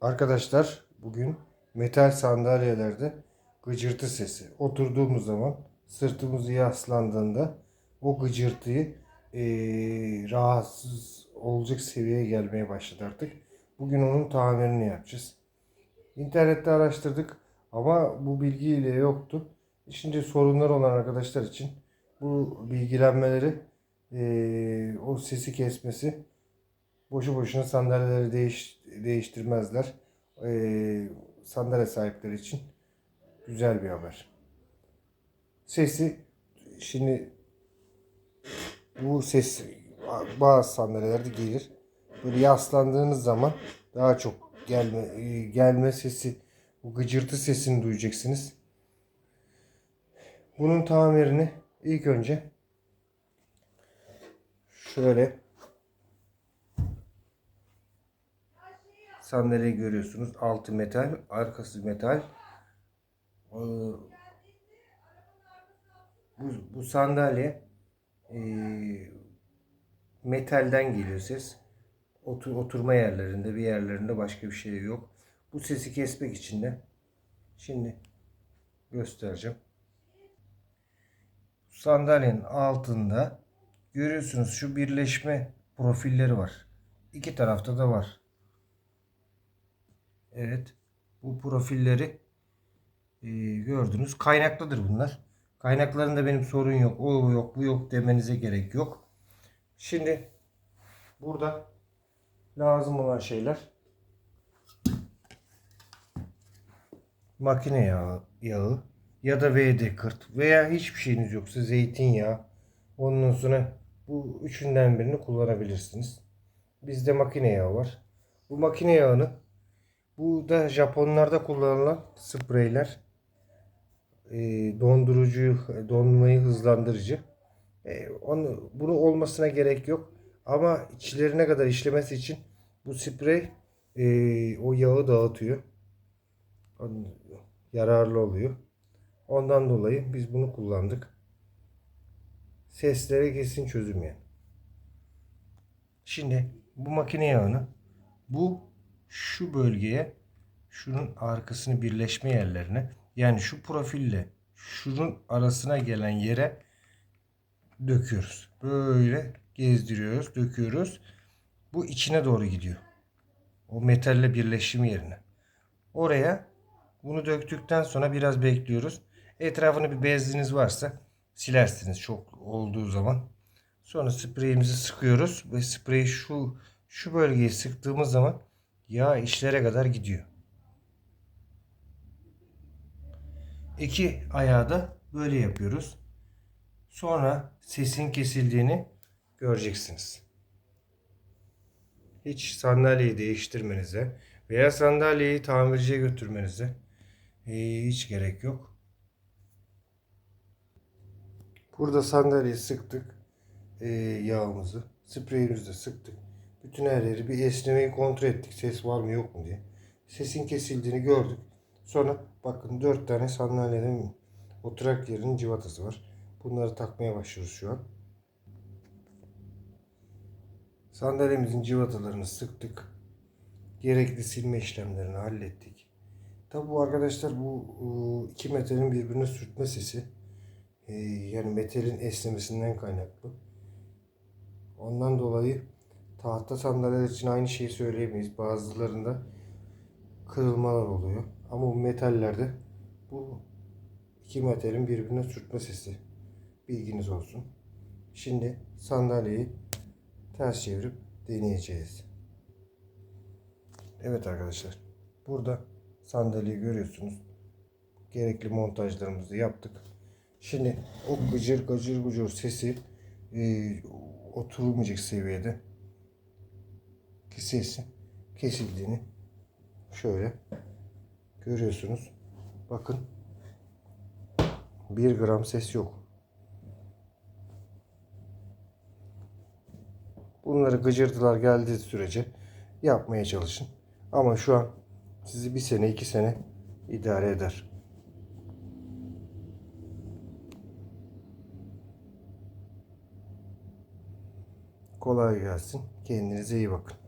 Arkadaşlar bugün metal sandalyelerde gıcırtı sesi. Oturduğumuz zaman sırtımızı yaslandığında o gıcırtıyı eee, rahatsız olacak seviyeye gelmeye başladı artık. Bugün onun tamirini yapacağız. İnternette araştırdık ama bu bilgiyle yoktu. Şimdi sorunlar olan arkadaşlar için bu bilgilenmeleri eee, o sesi kesmesi boşu boşuna sandalyeleri değiş, değiştirmezler. Ee, sandalye sahipleri için güzel bir haber. Sesi şimdi bu ses bazı sandalyelerde gelir. Böyle yaslandığınız zaman daha çok gelme e, gelme sesi bu gıcırtı sesini duyacaksınız. Bunun tamirini ilk önce şöyle sandalye görüyorsunuz. Altı metal, arkası metal. Ee, Bu, bu sandalye e, metalden geliyor ses. Otur, oturma yerlerinde bir yerlerinde başka bir şey yok. Bu sesi kesmek için de şimdi göstereceğim. Sandalyenin altında görüyorsunuz şu birleşme profilleri var. İki tarafta da var. Evet. Bu profilleri e, gördünüz. Kaynaklıdır bunlar. Kaynaklarında benim sorun yok. O yok, bu yok demenize gerek yok. Şimdi burada lazım olan şeyler makine yağı, yağı ya da VD40 veya hiçbir şeyiniz yoksa zeytinyağı. Ondan sonra bu üçünden birini kullanabilirsiniz. Bizde makine yağı var. Bu makine yağını bu da Japonlarda kullanılan spreyler. E, dondurucu, donmayı hızlandırıcı. E, onu, bunu olmasına gerek yok. Ama içlerine kadar işlemesi için bu sprey e, o yağı dağıtıyor. Yararlı oluyor. Ondan dolayı biz bunu kullandık. Seslere kesin çözüm yani. Şimdi bu makine yağını bu şu bölgeye şunun arkasını birleşme yerlerine yani şu profille şunun arasına gelen yere döküyoruz. Böyle gezdiriyoruz, döküyoruz. Bu içine doğru gidiyor. O metalle birleşim yerine. Oraya bunu döktükten sonra biraz bekliyoruz. Etrafını bir beziniz varsa silersiniz çok olduğu zaman. Sonra spreyimizi sıkıyoruz ve spreyi şu şu bölgeyi sıktığımız zaman yağ işlere kadar gidiyor. İki ayağı da böyle yapıyoruz. Sonra sesin kesildiğini göreceksiniz. Hiç sandalyeyi değiştirmenize veya sandalyeyi tamirciye götürmenize e, hiç gerek yok. Burada sandalyeyi sıktık. E, yağımızı. Spreyimizi de sıktık. Bütün her yeri bir esnemeyi kontrol ettik. Ses var mı yok mu diye. Sesin kesildiğini gördük. Sonra bakın dört tane sandalyenin oturak yerinin civatası var. Bunları takmaya başlıyoruz şu an. Sandalyemizin civatalarını sıktık. Gerekli silme işlemlerini hallettik. Tabi bu arkadaşlar bu ıı, iki metalin birbirine sürtme sesi. Ee, Yani metalin esnemesinden kaynaklı. Ondan dolayı tahta sandalyeler için aynı şeyi söyleyemeyiz. Bazılarında kırılmalar oluyor. Ama bu metallerde bu iki metalin birbirine sürtme sesi. Bilginiz olsun. Şimdi sandalyeyi ters çevirip deneyeceğiz. Evet arkadaşlar. Burada sandalyeyi görüyorsunuz. Gerekli montajlarımızı yaptık. Şimdi o gıcır gıcır gıcır sesi e, oturulmayacak seviyede sesi kesildiğini şöyle görüyorsunuz. Bakın 1 gram ses yok. Bunları gıcırtılar geldiği sürece yapmaya çalışın. Ama şu an sizi bir sene iki sene idare eder. Kolay gelsin. Kendinize iyi bakın.